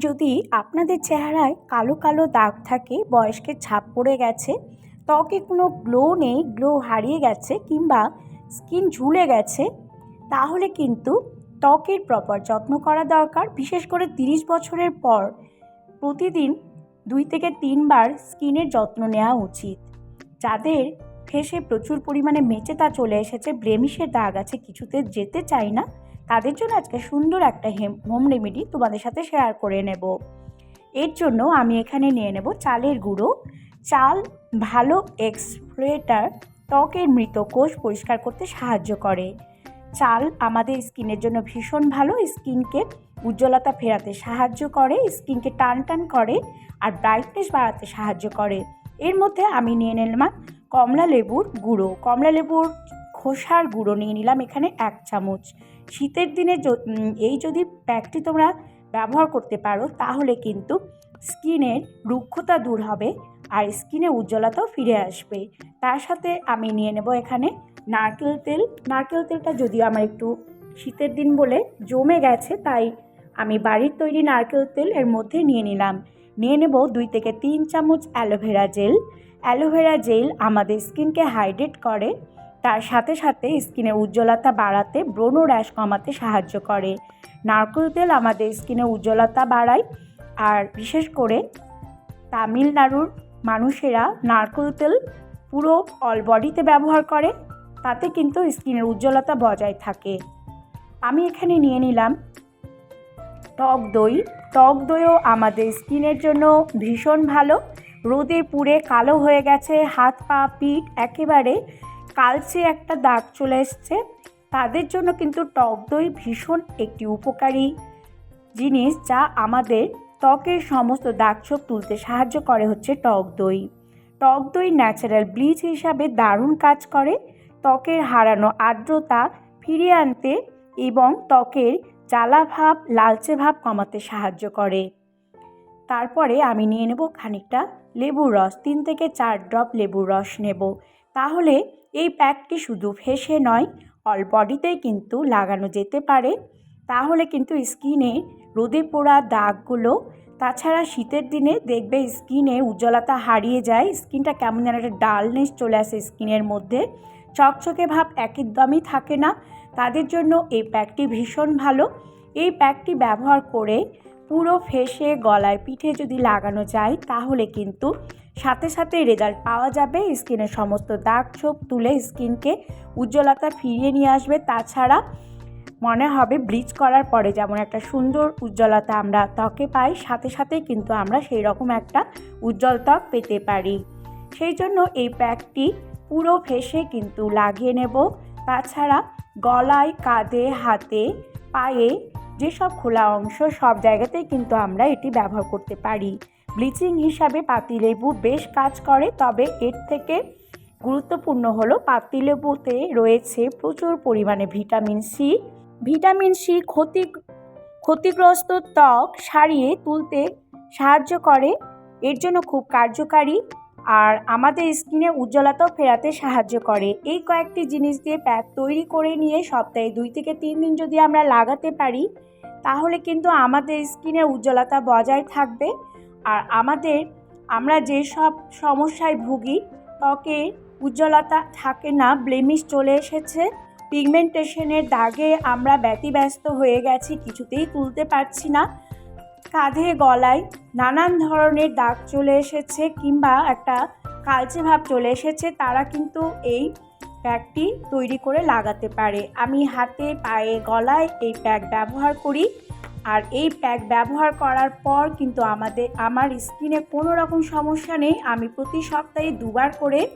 যদি আপনাদের চেহারায় কালো কালো দাগ থাকে, বয়স্কের ছাপ পড়ে গেছে, ত্বকে কোনো গ্লো নেই গ্লো হারিয়ে গেছে কিংবা স্কিন ঝুলে গেছে, তাহলে কিন্তু ত্বকের প্রপার যত্ন করা দরকার। বিশেষ করে তিরিশ বছরের পর প্রতিদিন দুই থেকে তিনবার স্কিনের যত্ন নেওয়া উচিত। যাদের ফেসে প্রচুর পরিমাণে মেচেতা চলে এসেছে ব্রেমিশের দাগ আছে, কিছুতে যেতে চাই না তাদের জন্য আজকে সুন্দর একটা হেম হোম রেমেডি তোমাদের সাথে শেয়ার করে নেব। এর জন্য আমি এখানে নিয়ে নেব চালের গুঁড়ো। চাল ভালো এক্সপ্রেটার ত্বকের মৃত কোষ পরিষ্কার করতে সাহায্য করে। চাল আমাদের স্কিনের জন্য ভীষণ ভালো, স্কিনকে উজ্জ্বলতা ফেরাতে সাহায্য করে, স্কিনকে টান টান করে আর ব্রাইটনেস বাড়াতে সাহায্য করে। এর মধ্যে আমি নিয়ে নিলাম কমলা লেবুর গুঁড়ো। কমলা লেবুর খোসার গুঁড়ো নিয়ে নিলাম এখানে এক চামচ। শীতের দিনে এই যদি প্যাকটি তোমরা ব্যবহার করতে পারো, তাহলে কিন্তু স্কিনের রুক্ষতা দূর হবে আর স্কিনে উজ্জ্বলতাও ফিরে আসবে। তার সাথে আমি নিয়ে নেব এখানে নারকেল তেল। নারকেল তেলটা যদিও আমার একটু শীতের দিন বলে জমে গেছে, তাই আমি বাড়ির তৈরি নারকেল তেল এর মধ্যে নিয়ে নিলাম। নিয়ে নেব দুই থেকে তিন চামচ অ্যালোভেরা জেল। অ্যালোভেরা জেল আমাদের স্কিনকে হাইড্রেট করে তার সাথে সাথে স্কিনের উজ্জ্বলতা বাড়াতে ব্রণ র্যাশ কমাতে সাহায্য করে। নারকেল তেল আমাদের স্কিনে উজ্জ্বলতা বাড়ায় আর বিশেষ করে তামিলনাড়ুর মানুষেরা নারকেল তেল পুরো অল বডিতে ব্যবহার করে, তাতে কিন্তু স্কিনের উজ্জ্বলতা বজায় থাকে। আমি এখানে নিয়ে নিলাম টক দই। টক দইও আমাদের স্কিনের জন্য ভীষণ ভালো। রোদে পুড়ে কালো হয়ে গেছে, হাত পা, পিঠ একেবারে কালচে একটা দাগ চলে এসছে। তাদের জন্য কিন্তু টক দই ভীষণ একটি উপকারী জিনিস যা আমাদের ত্বকের সমস্ত দাগ দাগছোপ তুলতে সাহায্য করে হচ্ছে টক দই। টক দই ন্যাচারাল ব্লিচ হিসাবে দারুণ কাজ করে। ত্বকের হারানো আর্দ্রতা ফিরিয়ে আনতে এবং ত্বকের জ্বালা ভাব, লালচে ভাব কমাতে সাহায্য করে। তারপরে আমি নিয়ে নেব খানিকটা লেবুর রস, তিন থেকে চার ড্রপ লেবুর রস নেব। তাহলে এই প্যাকটি শুধু ফেসে নয় অল বডিতেই কিন্তু লাগানো যেতে পারে। তাহলে কিন্তু স্কিনে রোদে পোড়া দাগগুলো, তাছাড়া শীতের দিনে দেখবে স্কিনে উজ্জ্বলতা হারিয়ে যায়। স্কিনটা কেমন যেন একটা ডালনেস চলে আসে স্কিনের মধ্যে। চকচকে ভাব একদমই থাকে না। তাদের জন্য এই প্যাকটি ভীষণ ভালো। এই প্যাকটি ব্যবহার করে পুরো ফেসে গলায় পিঠে যদি লাগানো যায়, তাহলে কিন্তু সাথে সাথে রেজাল্ট পাওয়া যাবে। স্কিনের সমস্ত দাগ ছোপ তুলে স্কিনকে উজ্জ্বলতা ফিরিয়ে নিয়ে আসবে। তাছাড়া মনে হবে ব্লিচ করার পরে যেমন একটা সুন্দর উজ্জ্বলতা আমরা ত্বকে পাই, সাথে সাথে কিন্তু আমরা সেই রকম একটা উজ্জ্বল ত্বক পেতে পারি। সেই জন্য এই প্যাকটি পুরো ফেসে কিন্তু লাগিয়ে নেব। তাছাড়া গলায়, কাঁধে, হাতে, পায়ে যেসব খোলা অংশ সব জায়গাতেই কিন্তু আমরা এটি ব্যবহার করতে পারি। ব্লিচিং হিসাবে পাতিলেবু বেশ কাজ করে, তবে এর থেকে গুরুত্বপূর্ণ হলো পাতিলেবুতে রয়েছে প্রচুর পরিমাণে ভিটামিন সি ভিটামিন সি ক্ষতি, ক্ষতিগ্রস্ত ত্বক সারিয়ে তুলতে সাহায্য করে, এর জন্য খুব কার্যকারী আর আমাদের স্কিনে উজ্জ্বলতাও ফেরাতে সাহায্য করে। এই কয়েকটি জিনিস দিয়ে প্যাক তৈরি করে নিয়ে সপ্তাহে দুই থেকে তিন দিন যদি আমরা লাগাতে পারি, তাহলে কিন্তু আমাদের স্কিনের উজ্জ্বলতা বজায় থাকবে। আর আমাদের, আমরা যেসব সমস্যায় ভুগি, ত্বকে উজ্জ্বলতা থাকে না, ব্লেমিশ চলে এসেছে। পিগমেন্টেশনের দাগে আমরা ব্যতিব্যস্ত হয়ে গেছি, কিছুতেই তুলতে পারছি না। কাঁধে, গলায় নানান ধরনের দাগ চলে এসেছে কিংবা একটা কালচে ভাব চলে এসেছে, তারা কিন্তু এই প্যাকটি তৈরি করে লাগাতে পারে। আমি হাতে, পায়ে, গলায় এই প্যাক ব্যবহার করি। আর এই প্যাক ব্যবহার করার পর কিন্তু আমাদের, আমার স্কিনে কোনো রকম সমস্যা নেই। আমি প্রতি সপ্তাহে দুবার করে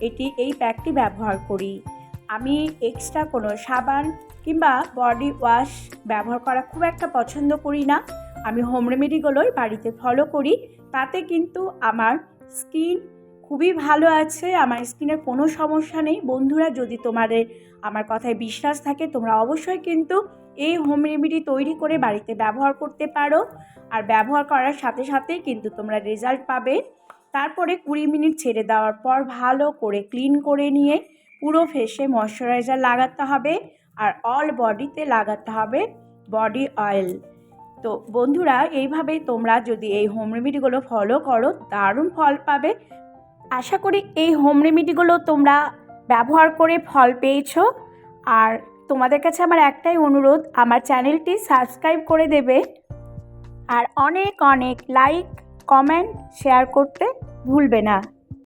এটি, এই প্যাকটি ব্যবহার করি। আমি এক্সট্রা কোনো সাবান কিংবা বডি ওয়াশ ব্যবহার করা খুব একটা পছন্দ করি না। আমি হোম রেমেডিগুলোই বাড়িতে ফলো করি। তাতে কিন্তু আমার স্কিন খুবই ভালো আছে, আমার স্কিনের কোনো সমস্যা নেই। বন্ধুরা, যদি তোমাদের আমার কথায় বিশ্বাস থাকে, তোমরা অবশ্যই কিন্তু এই হোম রেমেডি তৈরি করে বাড়িতে ব্যবহার করতে পারো। আর ব্যবহার করার সাথে সাথেই কিন্তু তোমরা রেজাল্ট পাবে। তারপরে কুড়ি মিনিট ছেড়ে দেওয়ার পর ভালো করে ক্লিন করে নিয়ে পুরো ফেসে ময়শ্চারাইজার লাগাতে হবে আর অল বডিতে লাগাতে হবে বডি অয়েল তো বন্ধুরা এইভাবে তোমরা যদি এই হোম রেমেডিগুলো ফলো করো, দারুণ ফল পাবে। আশা করি এই হোম রেমেডিগুলো তোমরা ব্যবহার করে ফল পেয়েছ। আর তোমাদের কাছে আমার একটাই অনুরোধ, আমার চ্যানেলটি সাবস্ক্রাইব করে দেবে। আর অনেক অনেক লাইক কমেন্ট শেয়ার করতে ভুলবে না।